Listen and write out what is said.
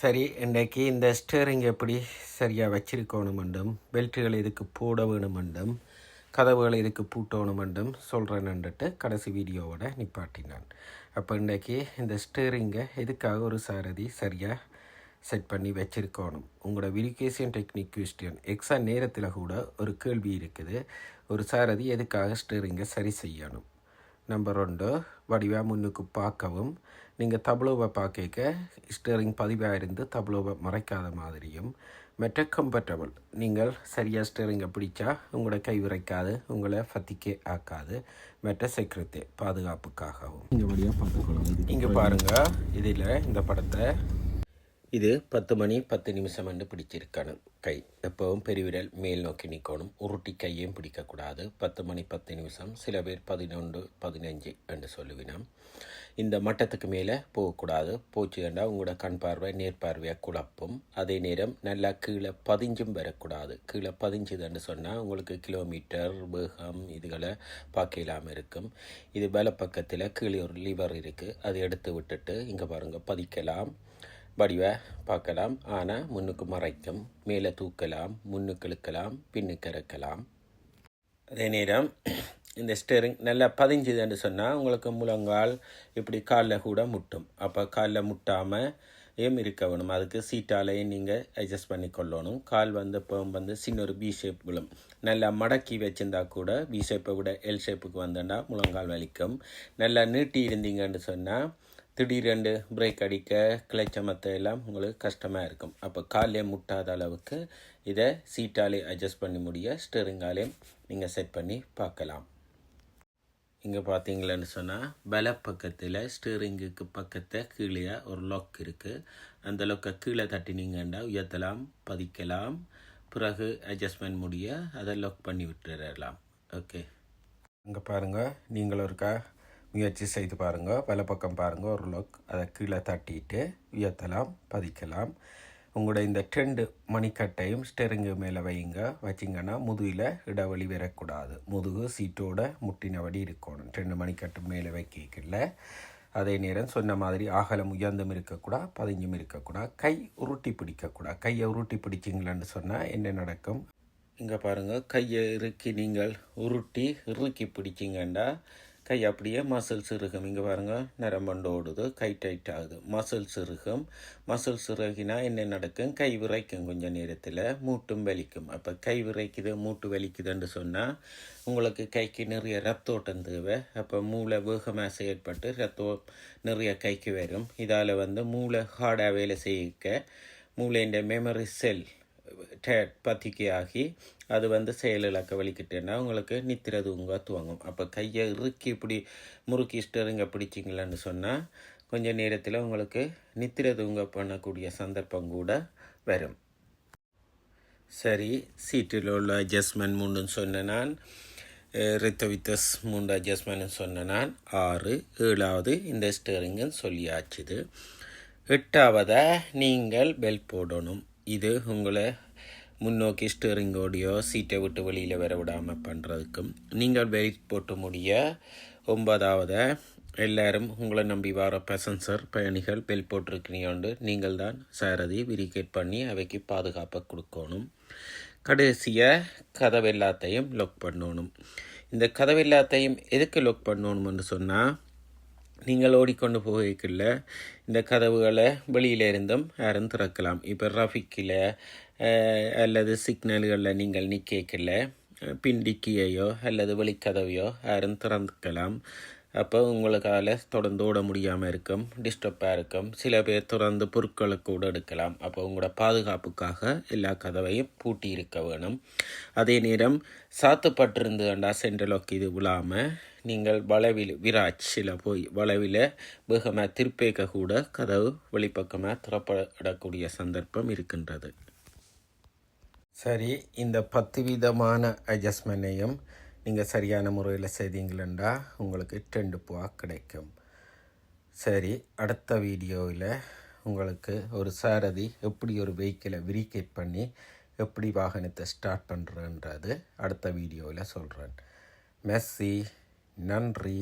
சரி இன்றைக்கு இந்த ஸ்டேரிங் எப்படி சரியாக வச்சிருக்கணுமெண்டும் பெல்ட்டுகள் இதுக்கு போட வேணும் வேண்டும் கதவுகள் இதுக்கு பூட்டணுமெண்டும் சொல்கிறேன்னுட்டு கடைசி வீடியோவோட நிப்பாட்டினான். அப்போ இன்றைக்கி இந்த ஸ்டேரிங்கை எதுக்காக ஒரு சாரதி சரியாக செட் பண்ணி வச்சிருக்கணும்? உங்களோட விரிகேஷன் டெக்னிக் கொஸ்டின் எக்ஸாம் நேரத்தில் கூட ஒரு கேள்வி இருக்குது. ஒரு சாரதி எதுக்காக ஸ்டேரிங்கை சரி செய்யணும்? நம்பர் ரெண்டு வடிவாக முன்னுக்கு பார்க்கவும். நீங்கள் தபுளோவை பார்க்க ஸ்டேரிங் பதிவாக இருந்து தபுளோவை மறைக்காத மாதிரியும். மற்ற கம்ஃபர்டபுள் நீங்கள் சரியாக ஸ்டேரிங்கை பிடிச்சா உங்களோட கை விரைக்காது உங்களை ஃபத்திக்கே ஆக்காது. மற்ற செக்யூரிட்டி பாதுகாப்புக்காகவும். இங்கே வழியாக பார்த்துக்கொள்ளலாம். இங்கே பாருங்கள் இதில் இந்த படத்தை இது பத்து மணி பத்து நிமிஷம் என்று பிடிச்சிருக்கணும் கை. எப்பவும் பெருவிரல் மேல் நோக்கி நிற்கணும் உருட்டி கையும் பிடிக்கக்கூடாது. பத்து மணி பத்து நிமிஷம் சில பேர் பதினொன்று பதினஞ்சு என்று சொல்லுவினோம். இந்த மட்டத்துக்கு மேலே போகக்கூடாது. போச்சு கண்டால் உங்களோட கண் பார்வை நேர்பார்வையை குழப்பும். அதே நேரம் நல்லா கீழே பதிஞ்சும் வரக்கூடாது. கீழே பதிஞ்சுதுன்னு சொன்னால் உங்களுக்கு கிலோமீட்டர் வேகம் இதுகளை பார்க்க இல்லாமல் இருக்கும். இது பல பக்கத்தில் கீழே ஒரு லிவர் இருக்குது அதை எடுத்து விட்டுட்டு இங்கே பாருங்கள் பதிக்கலாம். வடிவை பார்க்கலாம். ஆனால் முன்னுக்கு மறைக்கும் மேலே தூக்கலாம் முன்னுக்கு இழுக்கலாம் பின்னுக்கு இறக்கலாம். அதே நேரம் இந்த ஸ்டேரிங் நல்லா பதிஞ்சுதுன்னு சொன்னால் உங்களுக்கு முழங்கால் இப்படி காலில் கூட முட்டும். அப்போ காலில் முட்டாமல் ஏம் இருக்க வேணும். அதுக்கு சீட்டாலையும் நீங்கள் அட்ஜஸ்ட் பண்ணி கொள்ளணும். கால் வந்து இப்போ வந்து சின்ன ஒரு பி ஷேப் விழும் நல்லா மடக்கி வச்சிருந்தா கூட பி ஷேப்பை விட எல் ஷேப்புக்கு வந்தேன்னா முழங்கால் வலிக்கும். நல்லா நீட்டி இருந்தீங்கன்னு சொன்னால் திடீரெண்டு பிரேக் அடிக்க கிளைச்சமத்த எல்லாம் உங்களுக்கு கஷ்டமாக இருக்கும். அப்போ காலே முட்டாத அளவுக்கு இதை சீட்டாலே அட்ஜஸ்ட் பண்ணி முடிய ஸ்டெரிங்காலே நீங்கள் செட் பண்ணி பார்க்கலாம். இங்கே பார்த்தீங்களன்னு சொன்னால் பல பக்கத்தில் ஸ்டீரிங்குக்கு பக்கத்தை கீழே ஒரு லாக் இருக்குது அந்த லொக்கை கீழே தட்டினீங்கன்னா உயர்த்தலாம் பதிக்கலாம். பிறகு அட்ஜஸ்ட்மெண்ட் முடிய அதை லாக் பண்ணி விட்டுறலாம். ஓகே அங்கே பாருங்கள் நீங்களும் இருக்கா? முயற்சி செய்து பாருங்கள் வல பக்கம் பாருங்கள் ஒரு லோக் அதை கீழே தட்டிட்டு உயர்த்தலாம் பதிக்கலாம். உங்களோட இந்த டெண்டு மணிக்கட்டையும் ஸ்டெரிங்கு மேலே வைங்க வச்சிங்கன்னா முதுகில் இடைவெளி வரக்கூடாது. முதுகு சீட்டோட முட்டினபடி இருக்கணும். ரெண்டு மணிக்கட்டு மேலே வைக்கல அதே நேரம் சொன்ன மாதிரி ஆகலம் உயர்ந்தும் இருக்கக்கூடாது பதிஞ்சும் இருக்கக்கூடாது கை உருட்டி பிடிக்கக்கூடாது கையை உருட்டி பிடிச்சிங்களான்னு சொன்னால் என்ன நடக்கும்? இங்கே பாருங்கள் கையை இறுக்கி நீங்கள் உருட்டி இறுக்கி பிடிச்சிங்கண்டா கை அப்படியே மசில்ஸ் இருக்கும் இங்கே பாருங்கள் நரம்பண்டு ஓடுது கை டைட் ஆகுது. மசில்ஸ் இருக்கும் மசில்ஸ் இறகினா என்ன நடக்கும்? கை விரைக்கும் கொஞ்சம் நேரத்தில் மூட்டும் வலிக்கும். அப்போ கை விரைக்குது மூட்டு வலிக்குதுன்னு சொன்னால் உங்களுக்கு கைக்கு நிறைய ரத்தோட்டம் தேவை. அப்போ மூளை வேகமாக செயற்பட்டு ரத்தம் நிறைய கைக்கு வரும். இதால் வந்து மூளை ஹார்டாக வேலை செய்யிக்க மூளையின் மெமரி செல் டேட் அது வந்து செயலிழக்க வலிக்கிட்டேன்னா உங்களுக்கு நித்திர தூங்க துவங்கும். அப்போ கையை இறுக்கி இப்படி முறுக்கி ஸ்டருங்க பிடிச்சிங்களான்னு சொன்னால் கொஞ்சம் நேரத்தில் உங்களுக்கு நித்திர தூங்க பண்ணக்கூடிய சந்தர்ப்பம் கூட வரும். சரி சீட்டில் உள்ள அட்ஜஸ்ட்மெண்ட் மூணுன்னு சொன்ன நான் ரித்தவித்தஸ் மூண்டு அட்ஜஸ்ட்மெண்ட்னு சொன்ன நான் ஆறு ஏழாவது இந்த ஸ்டேரிங்குன்னு சொல்லியாச்சுது எட்டாவதாக நீங்கள் பெல்ட் போடணும். இது உங்களை முன்னோக்கி ஸ்டேரிங்கோடையோ சீட்டை விட்டு வெளியில் வர விடாமல் பண்ணுறதுக்கும் நீங்கள் வெயிட் போட்டு முடிய ஒன்பதாவது எல்லாரும் உங்களை நம்பி வர பேசஞ்சர் பயணிகள் பெல் போட்டிருக்கிறீங்கண்டு நீங்கள் தான் சாரதி விரிகேட் பண்ணி அவைக்கு பாதுகாப்பை கொடுக்கணும். கடைசியாக கதவு எல்லாத்தையும் லாக் பண்ணணும். இந்த கதவு எல்லாத்தையும் எதுக்கு லாக் பண்ணணும்னு சொன்னால் நீங்கள் ஓடிக்கொண்டு போகல இந்த கதவுகளை வெளியில இருந்தும் யாரும் திறக்கலாம். இப்போ ரஃபிக்கில் அல்லது சிக்னல்களில் நீங்கள் நிற்கல பிண்டிக்கியையோ அல்லது வெளிக்கதவையோ யாரும் திறந்துக்கலாம் அப்போ உங்களுக்கால தொடர்ந்து ஓட முடியாமல் இருக்கும் டிஸ்டர்பாக இருக்கும். சில பேர் தொடர்ந்து பொருட்களை கூட எடுக்கலாம். அப்போ உங்களோட பாதுகாப்புக்காக எல்லா கதவையும் பூட்டி இருக்க வேணும். அதே நேரம் சாத்துப்பட்டிருந்துண்டா சென்ட்ரலோக்கு இது விழாமல் நீங்கள் வளவில் விராட்சில் போய் வளவில் வேகமாக திருப்பேக்க கூட கதவு வெளிப்பக்கமாக திறப்படக்கூடிய சந்தர்ப்பம் இருக்கின்றது. சரி இந்த பத்து விதமான அட்ஜஸ்ட்மெண்ட்டையும் நீங்கள் சரியான முறையில் செய்தீங்களா உங்களுக்கு ரெண்டு பூவா கிடைக்கும். சரி அடுத்த வீடியோவில் உங்களுக்கு ஒரு சாரதி எப்படி ஒரு வெஹிக்கிளை விரிகேட் பண்ணி எப்படி வாகனத்தை ஸ்டார்ட் பண்ணுறன்றது அடுத்த வீடியோவில் சொல்கிறேன் மெஸ்ஸி நன்றி.